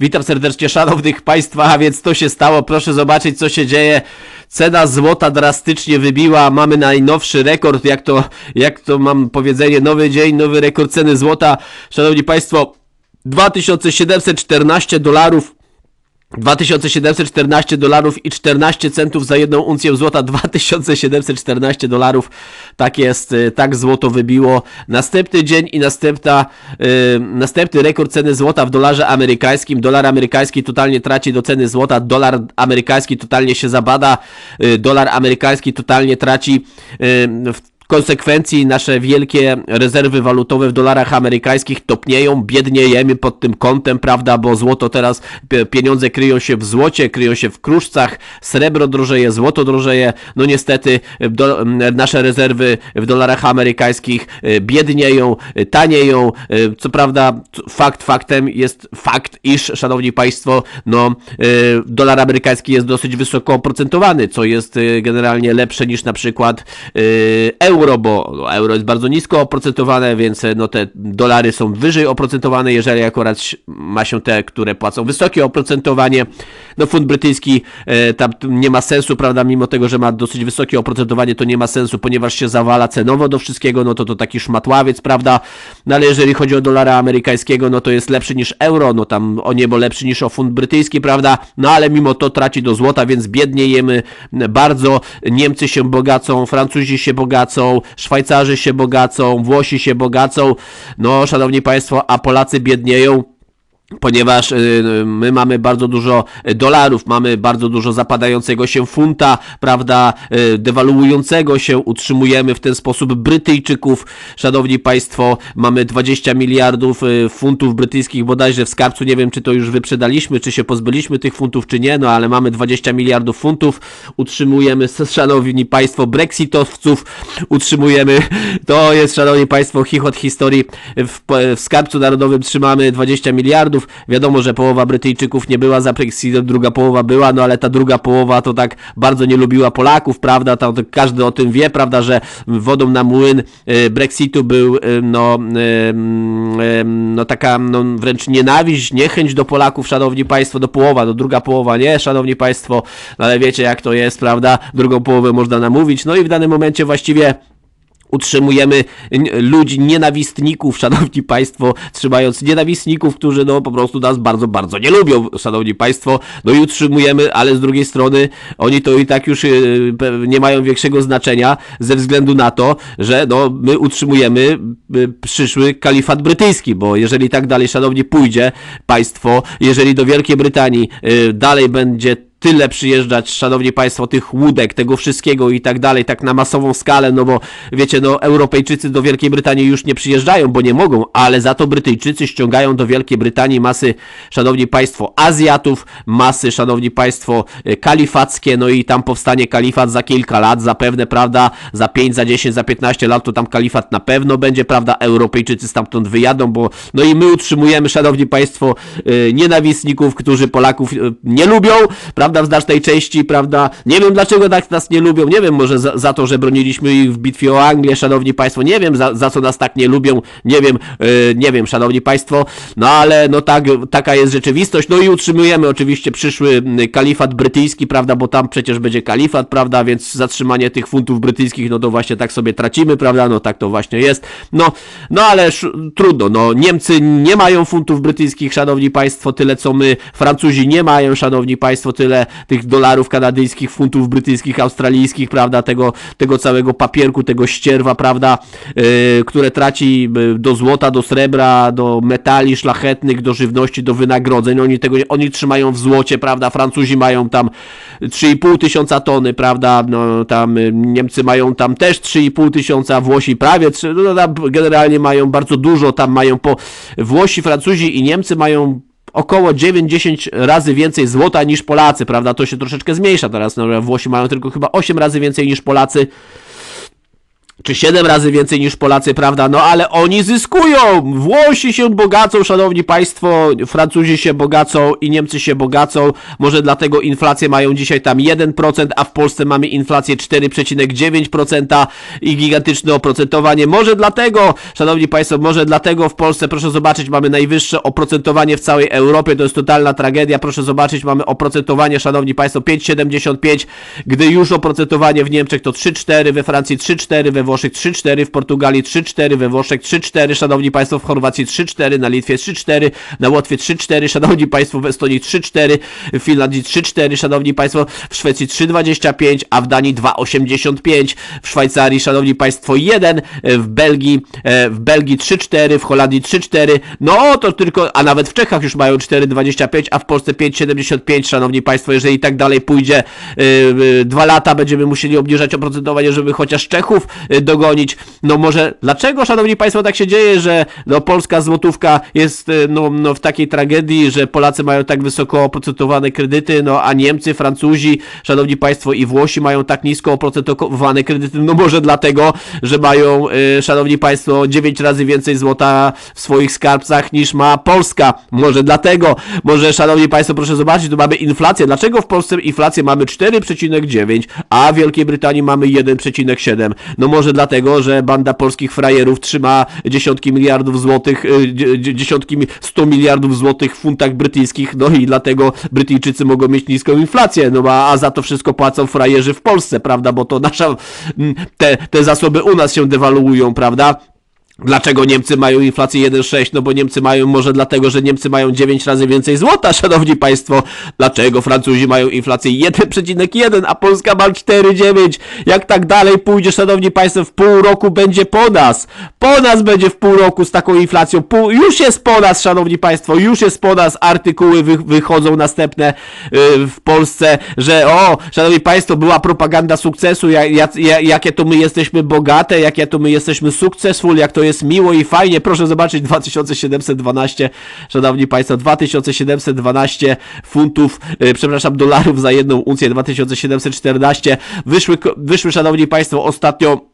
Witam serdecznie szanownych państwa, a więc to się stało, proszę zobaczyć co się dzieje. Cena złota drastycznie wybiła, mamy najnowszy rekord, jak to, jak to mam powiedzenie, nowy dzień, nowy rekord ceny złota. Szanowni państwo, 2714 dolarów 2714 dolarów i 14 centów za jedną uncję złota, 2714 dolarów, tak jest, y, tak złoto wybiło. Następny dzień i następna, yy, następny rekord ceny złota w dolarze amerykańskim. Dolar amerykański totalnie traci do ceny złota, dolar amerykański totalnie się zabada, yy, dolar amerykański totalnie traci yy, w konsekwencji nasze wielkie rezerwy walutowe w dolarach amerykańskich topnieją, biedniejemy pod tym kątem, prawda, bo złoto teraz, pieniądze kryją się w złocie, kryją się w kruszcach, srebro drożeje, złoto drożeje, no niestety do, nasze rezerwy w dolarach amerykańskich e, biednieją, e, tanieją, e, co prawda fakt faktem jest fakt, iż, szanowni państwo, no dolar amerykański jest dosyć wysoko oprocentowany, co jest generalnie lepsze niż na przykład euro, euro, bo euro jest bardzo nisko oprocentowane, więc no te dolary są wyżej oprocentowane, jeżeli akurat ma się te, które płacą wysokie oprocentowanie. No fund brytyjski e, tam nie ma sensu, prawda, mimo tego, że ma dosyć wysokie oprocentowanie, to nie ma sensu, ponieważ się zawala cenowo do wszystkiego, no to to taki szmatławiec, prawda, no ale jeżeli chodzi o dolara amerykańskiego, no to jest lepszy niż euro, no tam o niebo lepszy niż o fund brytyjski, prawda, no ale mimo to traci do złota, więc biednie jemy bardzo, Niemcy się bogacą, Francuzi się bogacą, Szwajcarzy się bogacą, Włosi się bogacą, no szanowni państwo, a Polacy biednieją ponieważ y, my mamy bardzo dużo dolarów, mamy bardzo dużo zapadającego się funta, prawda, y, dewaluującego się, utrzymujemy w ten sposób Brytyjczyków, szanowni państwo, mamy 20 miliardów y, funtów brytyjskich bodajże w skarbcu, nie wiem czy to już wyprzedaliśmy, czy się pozbyliśmy tych funtów, czy nie, no ale mamy 20 miliardów funtów, utrzymujemy, szanowni państwo, brexitowców, utrzymujemy, to jest, szanowni państwo, chichot historii, w, w skarbcu narodowym trzymamy 20 miliardów, Wiadomo, że połowa Brytyjczyków nie była za Brexitem, druga połowa była, no ale ta druga połowa to tak bardzo nie lubiła Polaków, prawda? To, to każdy o tym wie, prawda, że wodą na młyn e, Brexitu był e, no, e, no taka no, wręcz nienawiść, niechęć do Polaków, szanowni państwo, do połowa, do druga połowa nie, szanowni państwo, no ale wiecie jak to jest, prawda? Drugą połowę można namówić, no i w danym momencie właściwie utrzymujemy ludzi, nienawistników, szanowni państwo, trzymając nienawistników, którzy no po prostu nas bardzo, bardzo nie lubią, szanowni państwo, no i utrzymujemy, ale z drugiej strony oni to i tak już y, nie mają większego znaczenia ze względu na to, że no my utrzymujemy y, przyszły kalifat brytyjski, bo jeżeli tak dalej, szanowni, pójdzie państwo, jeżeli do Wielkiej Brytanii y, dalej będzie tyle przyjeżdżać, szanowni państwo, tych łódek, tego wszystkiego i tak dalej, tak na masową skalę, no bo wiecie, no Europejczycy do Wielkiej Brytanii już nie przyjeżdżają, bo nie mogą, ale za to Brytyjczycy ściągają do Wielkiej Brytanii masy, szanowni państwo, Azjatów, masy, szanowni państwo, e, kalifackie, no i tam powstanie kalifat za kilka lat, zapewne, prawda, za 5, za 10, za 15 lat to tam kalifat na pewno będzie, prawda, Europejczycy stamtąd wyjadą, bo no i my utrzymujemy, szanowni państwo, e, nienawistników, którzy Polaków e, nie lubią, prawda, prawda, w znacznej części, prawda, nie wiem dlaczego tak nas nie lubią, nie wiem, może za, za to, że broniliśmy ich w bitwie o Anglię, szanowni państwo, nie wiem, za, za co nas tak nie lubią, nie wiem, yy, nie wiem, szanowni państwo, no ale no tak, taka jest rzeczywistość, no i utrzymujemy oczywiście przyszły kalifat brytyjski, prawda, bo tam przecież będzie kalifat, prawda, więc zatrzymanie tych funtów brytyjskich, no to właśnie tak sobie tracimy, prawda, no tak to właśnie jest, no, no ale trudno, no, Niemcy nie mają funtów brytyjskich, szanowni państwo, tyle co my, Francuzi nie mają, szanowni państwo, tyle tych dolarów kanadyjskich, funtów brytyjskich, australijskich, prawda, tego, tego całego papierku, tego ścierwa, prawda, yy, które traci y, do złota, do srebra, do metali szlachetnych, do żywności, do wynagrodzeń. Oni tego, oni trzymają w złocie, prawda, Francuzi mają tam 3,5 tysiąca tony, prawda, no tam y, Niemcy mają tam też 3,5 tysiąca, Włosi prawie 3, no tam generalnie mają bardzo dużo, tam mają po Włosi, Francuzi i Niemcy mają około 9-10 razy więcej złota niż Polacy, prawda? To się troszeczkę zmniejsza teraz. No, Włosi mają tylko chyba 8 razy więcej niż Polacy. Czy 7 razy więcej niż Polacy, prawda? No ale oni zyskują! Włosi się bogacą, szanowni państwo, Francuzi się bogacą i Niemcy się bogacą. Może dlatego inflację mają dzisiaj tam 1%, a w Polsce mamy inflację 4,9% i gigantyczne oprocentowanie. Może dlatego, szanowni państwo, może dlatego w Polsce, proszę zobaczyć, mamy najwyższe oprocentowanie w całej Europie. To jest totalna tragedia. Proszę zobaczyć, mamy oprocentowanie, szanowni państwo, 5,75, gdy już oprocentowanie w Niemczech to 3,4, we Francji 3,4, we Włoszech 3-4, w Portugalii 3-4, we Włoszech 3-4, szanowni państwo, w Chorwacji 3-4, na Litwie 3-4, na Łotwie 3-4, szanowni państwo, w Estonii 3-4, w Finlandii 3-4, szanowni państwo, w Szwecji 3,25, a w Danii 2,85, w Szwajcarii, szanowni państwo, 1, w Belgii, e, w Belgii 3-4, w Holandii 3-4, no to tylko, a nawet w Czechach już mają 4,25, a w Polsce 5,75, szanowni państwo, jeżeli tak dalej pójdzie, yy, dwa lata będziemy musieli obniżać oprocentowanie, żeby chociaż Czechów dogonić. No może dlaczego, szanowni państwo, tak się dzieje, że no, polska złotówka jest no, no, w takiej tragedii, że Polacy mają tak wysoko oprocentowane kredyty, no a Niemcy, Francuzi, szanowni państwo, i Włosi mają tak nisko oprocentowane kredyty, no może dlatego, że mają, y, szanowni państwo, 9 razy więcej złota w swoich skarbcach niż ma Polska. Może dlatego, może, szanowni państwo, proszę zobaczyć, tu mamy inflację. Dlaczego w Polsce inflację mamy 4,9, a w Wielkiej Brytanii mamy 1,7? No może dlatego, że banda polskich frajerów trzyma dziesiątki miliardów złotych, y, dziesiątki, 100 miliardów złotych w funtach brytyjskich, no i dlatego Brytyjczycy mogą mieć niską inflację, no a, a za to wszystko płacą frajerzy w Polsce, prawda, bo to nasza, mm, te, te zasoby u nas się dewaluują, prawda? Dlaczego Niemcy mają inflację 1,6? No bo Niemcy mają, może dlatego, że Niemcy mają 9 razy więcej złota, szanowni państwo. Dlaczego Francuzi mają inflację 1,1, a Polska ma 4,9? Jak tak dalej pójdzie, szanowni państwo, w pół roku będzie po nas. Po nas będzie w pół roku z taką inflacją. Pół, już jest po nas, szanowni państwo, już jest po nas. Artykuły wy, wychodzą następne yy, w Polsce, że o, szanowni państwo, była propaganda sukcesu, jak, jak, jakie to my jesteśmy bogate, jakie to my jesteśmy sukcesful, jak to jest jest miło i fajnie. Proszę zobaczyć 2712, szanowni państwo, 2712 funtów, yy, przepraszam, dolarów za jedną uncję, 2714. Wyszły, wyszły, szanowni państwo, ostatnio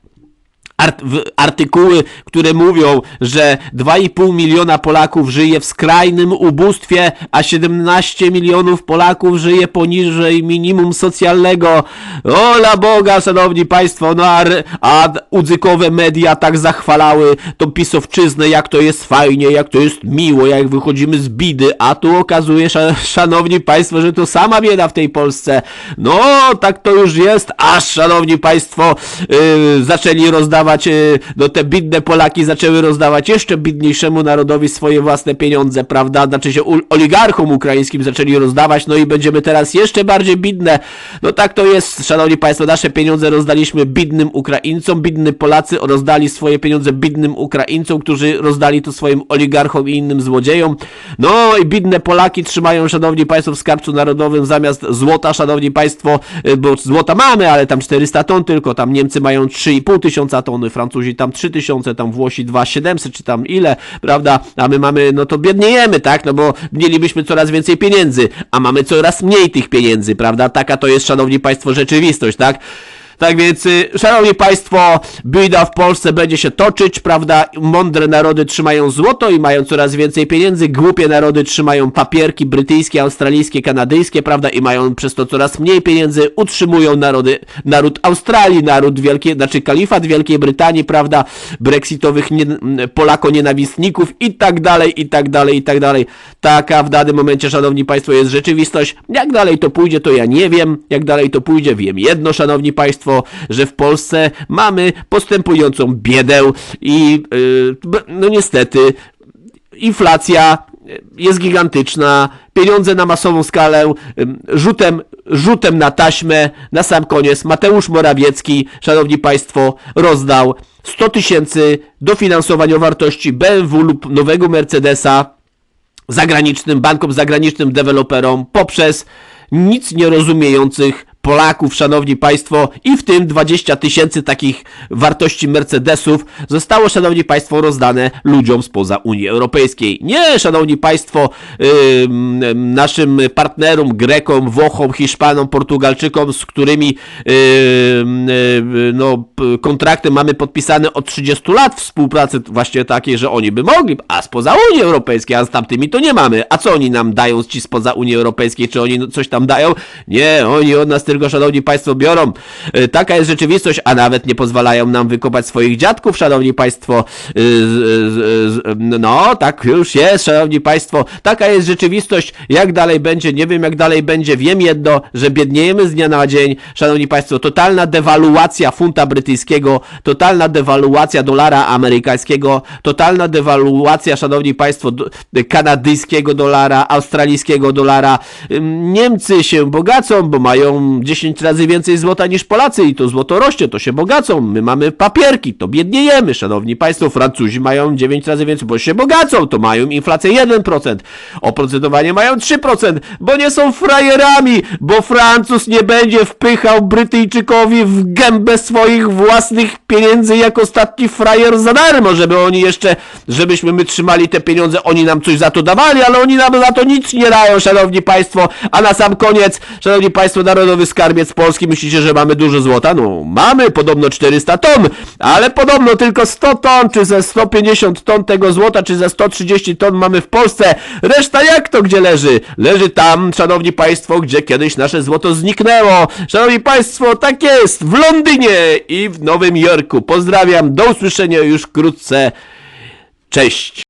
artykuły, które mówią, że 2,5 miliona Polaków żyje w skrajnym ubóstwie, a 17 milionów Polaków żyje poniżej minimum socjalnego. Ola Boga, szanowni państwo, no a, a udzykowe media tak zachwalały tą pisowczyznę, jak to jest fajnie, jak to jest miło, jak wychodzimy z bidy, a tu okazuje, szanowni państwo, że to sama bieda w tej Polsce. No, tak to już jest, aż, szanowni państwo, yy, zaczęli rozdawać rozdawać, y, no te bidne Polaki zaczęły rozdawać jeszcze bidniejszemu narodowi swoje własne pieniądze, prawda? Znaczy się oligarchom ukraińskim zaczęli rozdawać, no i będziemy teraz jeszcze bardziej bidne. No tak to jest, szanowni państwo, nasze pieniądze rozdaliśmy bidnym Ukraińcom, bidny Polacy rozdali swoje pieniądze bidnym Ukraińcom, którzy rozdali to swoim oligarchom i innym złodziejom. No i bidne Polaki trzymają, szanowni państwo, w skarbcu narodowym zamiast złota, szanowni państwo, y, bo złota mamy, ale tam 400 ton tylko, tam Niemcy mają 3,5 tysiąca ton, tony, Francuzi tam 3000, tam Włosi 2700 czy tam ile, prawda? A my mamy, no to biedniejemy, tak? No bo mielibyśmy coraz więcej pieniędzy, a mamy coraz mniej tych pieniędzy, prawda? Taka to jest, szanowni państwo, rzeczywistość, tak? Tak więc, y, szanowni państwo, bida w Polsce będzie się toczyć, prawda? Mądre narody trzymają złoto i mają coraz więcej pieniędzy, głupie narody trzymają papierki brytyjskie, australijskie, kanadyjskie, prawda? I mają przez to coraz mniej pieniędzy, utrzymują narody, naród Australii, naród Wielkiej, znaczy kalifat Wielkiej Brytanii, prawda? Brexitowych nie, Polako-nienawistników i tak dalej, i tak dalej, i tak dalej. Taka w danym momencie, szanowni państwo, jest rzeczywistość. Jak dalej to pójdzie, to ja nie wiem. Jak dalej to pójdzie, wiem jedno, szanowni państwo, że w Polsce mamy postępującą biedę i yy, no niestety inflacja jest gigantyczna, pieniądze na masową skalę, rzutem, rzutem na taśmę, na sam koniec. Mateusz Morawiecki, szanowni państwo, rozdał 100 tysięcy dofinansowań o wartości BMW lub nowego Mercedesa zagranicznym bankom, zagranicznym deweloperom poprzez nic nie rozumiejących Polaków, szanowni państwo, i w tym 20 tysięcy takich wartości Mercedesów zostało, szanowni państwo, rozdane ludziom spoza Unii Europejskiej. Nie, szanowni państwo, ym, naszym partnerom, Grekom, Włochom, Hiszpanom, Portugalczykom, z którymi ym, y, no, kontrakty mamy podpisane od 30 lat współpracy właśnie takiej, że oni by mogli, a spoza Unii Europejskiej, a z tamtymi to nie mamy. A co oni nam dają ci spoza Unii Europejskiej? Czy oni coś tam dają? Nie, oni od nas tylko, szanowni państwo, biorą. Y, Taka jest rzeczywistość, a nawet nie pozwalają nam wykopać swoich dziadków, szanowni państwo. Z- z- No, tak już jest, szanowni państwo. Taka jest rzeczywistość. Jak dalej będzie? Nie wiem, jak dalej będzie. Wiem jedno, że biedniejemy z dnia na dzień. Szanowni państwo, totalna dewaluacja funta brytyjskiego, totalna dewaluacja dolara amerykańskiego, totalna dewaluacja, szanowni państwo, kanadyjskiego dolara, australijskiego dolara. Niemcy się bogacą, bo mają 10 razy więcej złota niż Polacy i to złoto rośnie, to się bogacą. My mamy papierki, to biedniejemy, szanowni państwo. Francuzi mają 9 razy więcej, bo się bogacą, to mają inflację 1%. Oprocentowanie mają 3%, bo nie są frajerami, bo Francuz nie będzie wpychał Brytyjczykowi w gębę swoich własnych pieniędzy jak ostatni frajer za darmo, żeby oni jeszcze, żebyśmy my trzymali te pieniądze, oni nam coś za to dawali, ale oni nam za to nic nie dają, szanowni państwo. A na sam koniec, szanowni państwo, Narodowy Skarbiec Polski, myślicie, że mamy dużo złota? No, mamy podobno 400 ton, ale podobno tylko 100 ton, czy ze 150 ton tego złota, czy ze 130 ton mamy w Polsce. Reszta jak to gdzie leży? Leży tam, szanowni państwo, gdzie kiedyś nasze złoto zniknęło. Szanowni państwo, tak jest, w Londynie i w Nowym Jorku. Pozdrawiam, do usłyszenia już wkrótce. Cześć.